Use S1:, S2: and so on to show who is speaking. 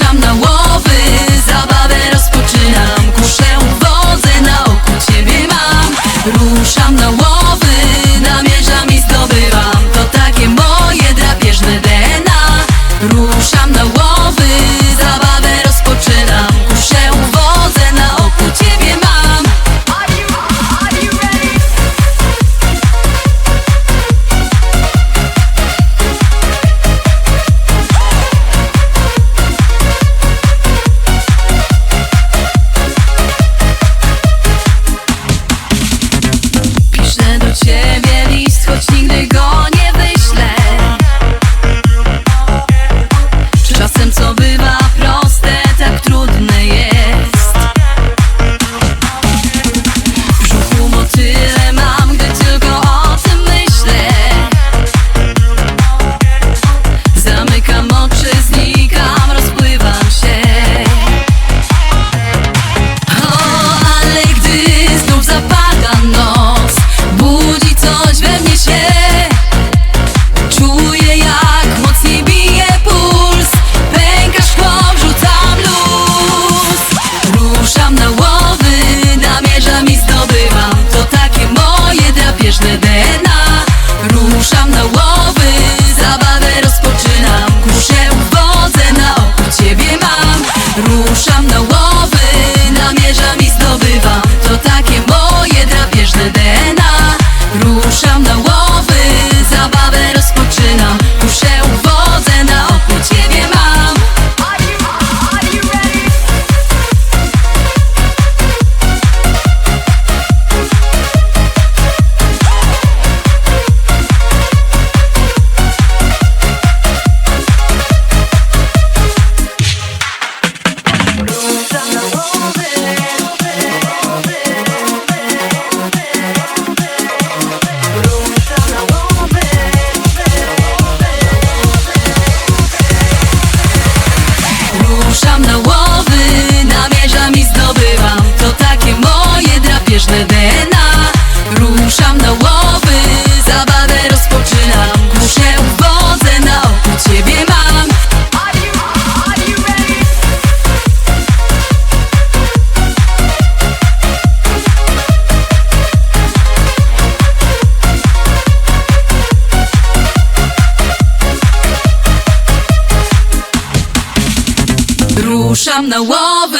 S1: Zapraszam na łowy, zabawę rozpoczynam. Kuszę wodę, na oku ciebie mam. Ruszam na łowy, namierzam i zdobywam. To takie moje drapieżne DNA Ruszam na łowy ciebie list, choć nigdy Ruszam na łowy, zabawę rozpoczynam. Muszę wodę na oku ciebie mam? Ruszam na łowy